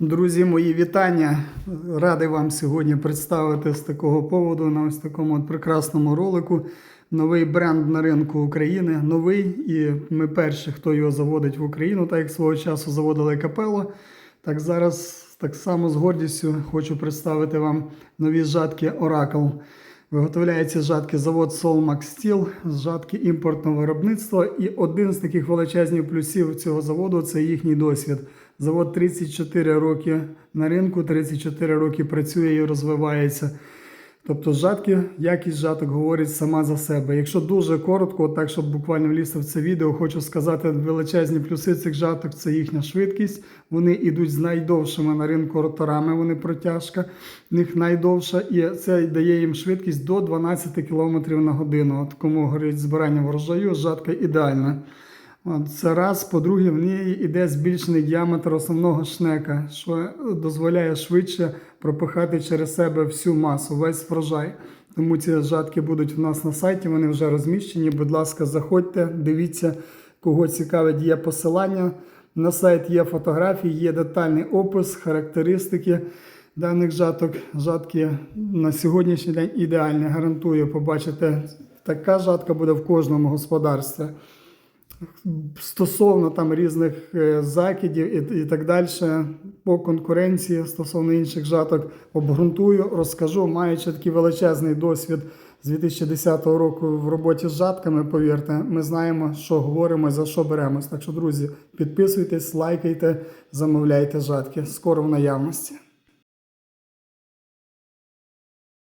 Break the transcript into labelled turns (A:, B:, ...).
A: Друзі, мої вітання. Радий вам сьогодні представити з такого поводу на ось такому от прекрасному ролику. Новий бренд на ринку України. Новий, і ми перші, хто його заводить в Україну, так як свого часу заводили капело. Так зараз так само з гордістю хочу представити вам нові жатки Oracle. Виготовляється жатки завод Solmax Steel, жатки імпортного виробництва. І один з таких величезних плюсів цього заводу це їхній досвід. Завод 34 роки на ринку, 34 роки працює і розвивається. Тобто жатки, якість жаток говорить сама за себе. Якщо дуже коротко, так щоб буквально влізти в це відео, хочу сказати величезні плюси цих жаток це їхня швидкість. Вони йдуть з найдовшими на ринку роторами, вони протяжка, в них найдовша, і це дає їм швидкість до 12 км на годину. От кому горить збирання врожаю, жатка ідеальна. Це раз. По-друге, в ній йде збільшений діаметр основного шнека, що дозволяє швидше пропихати через себе всю масу, весь врожай. Тому ці жатки будуть у нас на сайті, вони вже розміщені. Будь ласка, заходьте, дивіться, кого цікавить, є посилання. На сайт є фотографії, є детальний опис, характеристики даних жаток. Жатки на сьогоднішній день ідеальні. Гарантую, побачите, така жатка буде в кожному господарстві стосовно там різних е, закидів і, і так далі, по конкуренції стосовно інших жаток обґрунтую, розкажу, маючи такий величезний досвід з 2010 року в роботі з жатками, повірте, ми знаємо, що говоримо за що беремось. Так що, друзі, підписуйтесь, лайкайте, замовляйте жатки. Скоро в наявності.